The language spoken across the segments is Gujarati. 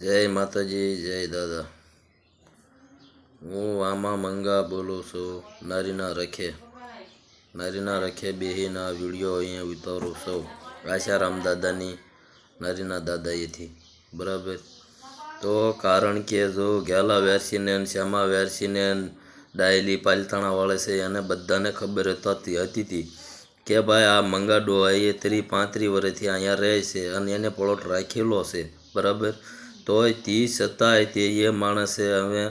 જય માતાજી, જય દાદા. હું આમાં મંગા બોલું છું. નારીના રખે. નારીના રખે બેહીના વીડિયો અહીંયા ઉતારું છું. આશારામ દાદાની નારીના દાદાએથી બરાબર? તો કારણ કે જો ઘેલા વેરસીને શ્યામા વેરસીને ડાયલી પાલતાણા વાળે છે, એને બધાને ખબર હતી હતી કે ભાઈ આ મંગાડો એ ત્રી પાંત્રી વર્ષથી અહીંયા રહે છે અને એને પ્લોટ રાખેલો છે. બરાબર? તોય તી છતાંય તે એ માણસે હવે.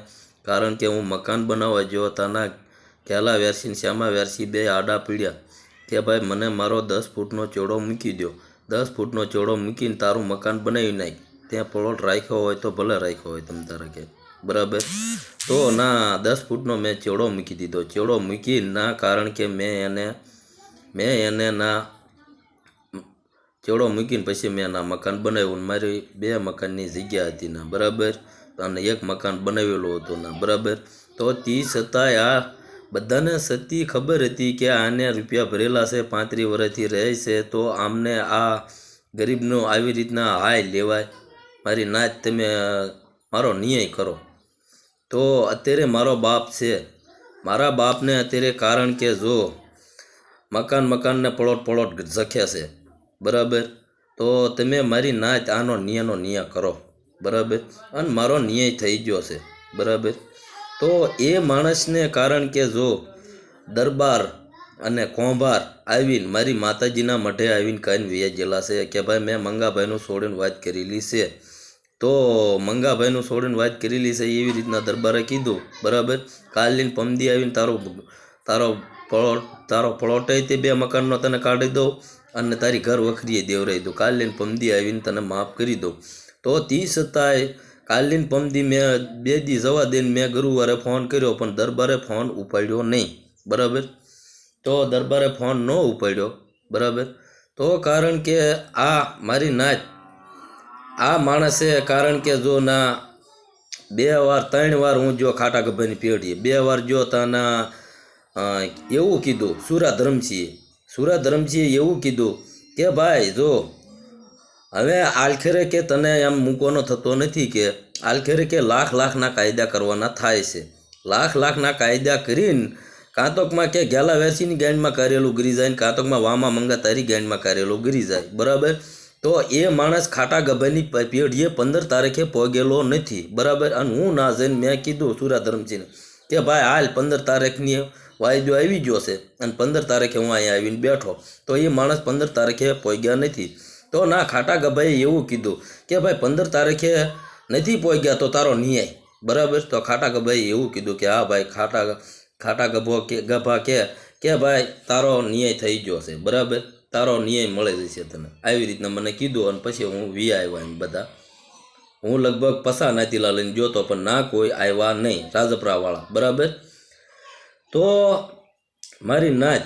કારણ કે હું મકાન બનાવવા ગયો તાના કેલા વેરસી શ્યામા વેરસી બે આડા પીડ્યા. કે ભાઈ મને મારો દસ ફૂટનો ચોડો મૂકી દો દસ ફૂટનો ચોડો મૂકીને તારું મકાન બનાવી નાખ. ત્યાં પ્લોટ રાખ્યો હોય તો ભલે રાખ્યો હોય તમ તારે કે. બરાબર? તો ના, દસ ફૂટનો મેં ચોડો મૂકી દીધો. ચોડો મૂકી ના, કારણ કે મેં એને મેં એને ના ચોડો મૂકીને પછી મેં એના મકાન બનાવ્યું ને મારી બે મકાનની જગ્યા હતી ના, બરાબર? અને એક મકાન બનાવેલું હતું ના, બરાબર? તો તે છતાંય આ બધાને સતી ખબર હતી કે આને રૂપિયા ભરેલા છે, પાંત્રીસ વર્ષથી રહે છે, તો આમને આ ગરીબનો આવી રીતના હાય લેવાય. મારી નાચ તમે, મારો નિયય કરો. તો અત્યારે મારો બાપ છે. મારા બાપને અત્યારે કારણ કે જો મકાન મકાનને પળોટ પળોટ ઝખ્યા છે. બરાબર? તો તમે મારી નાત, આનો નિયાનો નિયા કરો. બરાબર? અને મારો ન્યાય થઈ ગયો છે. બરાબર? તો એ માણસને કારણ કે જો દરબાર અને કોંભાર આવીને મારી માતાજીના મઢે આવીને કહીને વ્યાજેલા છે કે ભાઈ મેં મંગાભાઈનું છોડીને વાત કરેલી છે. તો મંગાભાઈનું છોડીને વાત કરેલી છે એવી રીતના દરબારે કીધું. બરાબર? કાલીન પમદી આવીને તારો તારો પ્લોટ તારો પ્લોટ તે બે મકાનનો તને કાઢી દઉં. અને તારી ઘર વખરીએ દેવરાઈ દઉં કાલીન પમદી આવીને તને માફ કરી દઉં. તો તી છતાંય કાલીન પમદી મેં બે દી જવા દઈને મેં ગુરુવારે ફોન કર્યો, પણ દરબારે ફોન ઉપાડ્યો નહીં. બરાબર? તો દરબારે ફોન ન ઉપાડ્યો. બરાબર? તો કારણ કે આ મારી નાચ આ માણસે કારણ કે જો ના બે વાર, ત્રણ વાર હું જો ખાટા ગભાની પેઢી બે વાર જો તાના એવું કીધું સુરા ધરમસિંહે સુરા ધરમજીએ એવું કીધું કે ભાઈ જો, હવે આલખેરે કે તને એમ મૂકવાનો થતો નથી કે આલખેરે કે લાખ લાખના કાયદા કરવાના થાય છે. લાખ લાખના કાયદા કરીને કાંતોકમાં કે ગેલા વેરસીની ગેન્ડમાં કરેલું ગરી જાય ને કાંતકમાં વામા મંગા તારી ગેન્ડમાં કરેલું ગરી જાય, બરાબર? તો એ માણસ ખાટા ગભાની પેઢીએ પંદર તારીખે પહોંચેલો નથી, બરાબર? અને હું ના જઈને મેં કીધું સુરા ધર્મજીને કે ભાઈ હાલ પંદર તારીખની વાયદો આવી ગયો છે અને પંદર તારીખે હું અહીંયા આવીને બેઠો. તો એ માણસ પંદર તારીખે પહોંચ્યા નથી. તો ના, ખાટા ગભાઈએ એવું કીધું કે ભાઈ પંદર તારીખે નથી પહોંચ્યા તો તારો ન્યાય. બરાબર? તો ખાટા ગભાઈએ એવું કીધું કે હા ભાઈ, ખાટા ખાટા ગભો કે, ગભા કે કે ભાઈ તારો ન્યાય થઈ ગયો છે. બરાબર? તારો ન્યાય મળે જશે તને. આવી રીતના મને કીધું અને પછી હું વી આવ્યા એમ બધા. હું લગભગ પસા નાતીલા લઈને જોતો પણ ના કોઈ આવ્યા નહીં, રાજપરાવાળા. બરાબર? તો મારી નાચ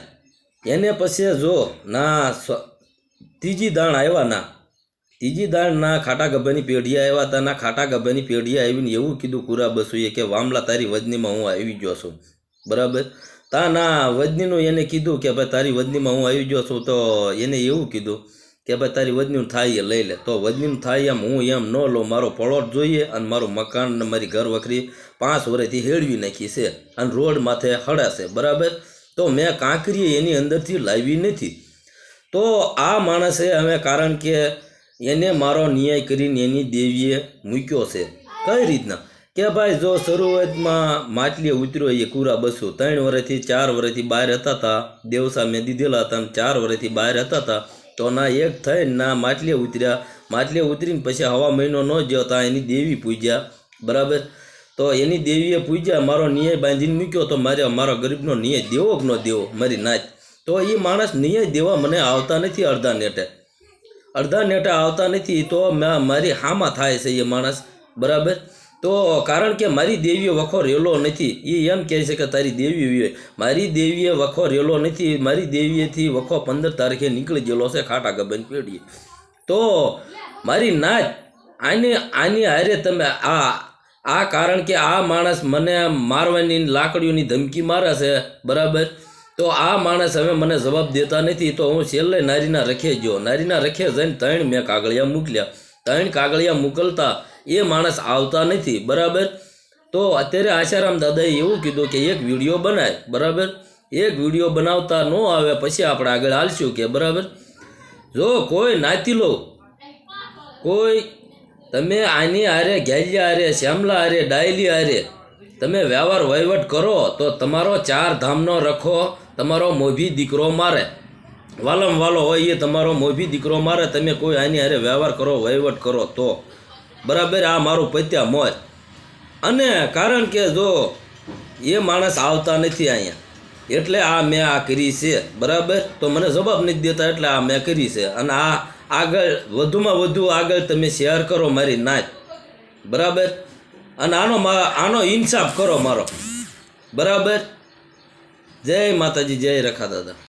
એને પછી જો ના ત્રીજી દાણ આવ્યા ના. ત્રીજી દાણ ના ખાટા ગભાની પેઢી આવ્યા હતા ના ખાટા ગભાની પેઢી આવીને એવું કીધું, કુરા બસુએ કે વામલા તારી વજનીમાં હું આવી ગયો છું. બરાબર? તા ના વજનીનું એને કીધું કે, ભાઈ તારી વજનીમાં હું આવી ગયો છું. તો એને એવું કીધું કે ભાઈ, તારી વજનીનું થાય એ લઈ લે. તો વજનીનું થાય એમ, હું એમ ન લઉં, મારો પ્લોટ જોઈએ અને મારું મકાન ને મારી ઘર વખરી પાંચ વર્ષથી હેળવી નાખી છે અને રોડ માથે હડાશે બરાબર? તો મેં કાંકરી એની અંદરથી લાવી નથી. તો આ માણસે હવે કારણ કે એને મારો ન્યાય કરીને એની દેવીએ મૂક્યો છે. કઈ રીતના? કે ભાઈ, જો શરૂઆતમાં માટલીએ ઉતર્યો એ કુરા બસો, ત્રણ વર્ષથી ચાર વર્ષથી બહાર હતા હતા દેવસા મેં દીધેલા હતા ચાર વર્ષથી બહાર હતા તા. તો ના એક થઈને ના માટલે ઉતર્યા. માટલે ઉતરીને પછી હવા મહિનો ન જ્યો ત્યાં એની દેવી પૂજ્યા. બરાબર? તો એની દેવીએ પૂજ્યા, મારો ન્યાય બાંધીને મૂક્યો તો મારે મારો ગરીબનો ન્યાય દેવો કે ન દેવો? મારી નાચ તો એ માણસ ન્યાય દેવા મને આવતા નથી અડધા નેટે. અડધા નેટે આવતા નથી, તો મારી હામાં થાય છે એ માણસ. બરાબર? તો કારણ કે મારી દેવીએ વખો રેલો નથી, એ એમ કહે છે કે તારી દેવી હોય. મારી દેવીએ વખો રેલો નથી, મારી દેવીએથી વખો પંદર તારીખે નીકળી ગયેલો છે ખાટા ગબન પેઢીએ. તો મારી નાચ આની આની હારે તમે આ આ કારણ કે આ માણસ મને મારવાની લાકડીઓની ધમકી મારે છે, બરાબર? તો આ માણસ હવે મને જવાબ દેતા નથી, તો હું છેલ્લે નારીના રખે ગયો. નારીના રખે જઈને ત્રણ મેં કાગળિયા મોકલ્યા ત્રણ કાગળિયા મોકલતા એ માણસ આવતા નથી, બરાબર? તો અત્યારે આશારામ દાદાએ એવું કીધું કે એક વીડિયો બનાય, બરાબર? એક વીડિયો બનાવતા ન આવે પછી આપણે આગળ હાલશું કે, બરાબર? જો કોઈ નાતી લો, કોઈ તમે આની આરે ઘેલિયા આરે શ્યામલા આરે ડાયલી આરે તમે વ્યવહાર વહીવટ કરો તો તમારો ચાર ધામનો રખો, તમારો મોભી દીકરો મારે. વાલમ વાલો હોય એ તમારો મોભી દીકરો મારે, તમે કોઈ આની હારે વ્યવહાર કરો, વહીવટ કરો તો. બરાબર, આ મારું પત્યા મોજ અને કારણ કે જો એ માણસ આવતા નથી અહીંયા, એટલે આ મેં આ કરી છે, બરાબર? તો મને જવાબ નથી દેતા એટલે આ મેં કરી છે. અને આ આગળ, વધુમાં વધુ આગળ તમે શેર કરો મારી નાચ બરાબર? અને આનો આનો ઇન્સાફ કરો મારો. બરાબર? જય માતાજી, જય રખા દાદા.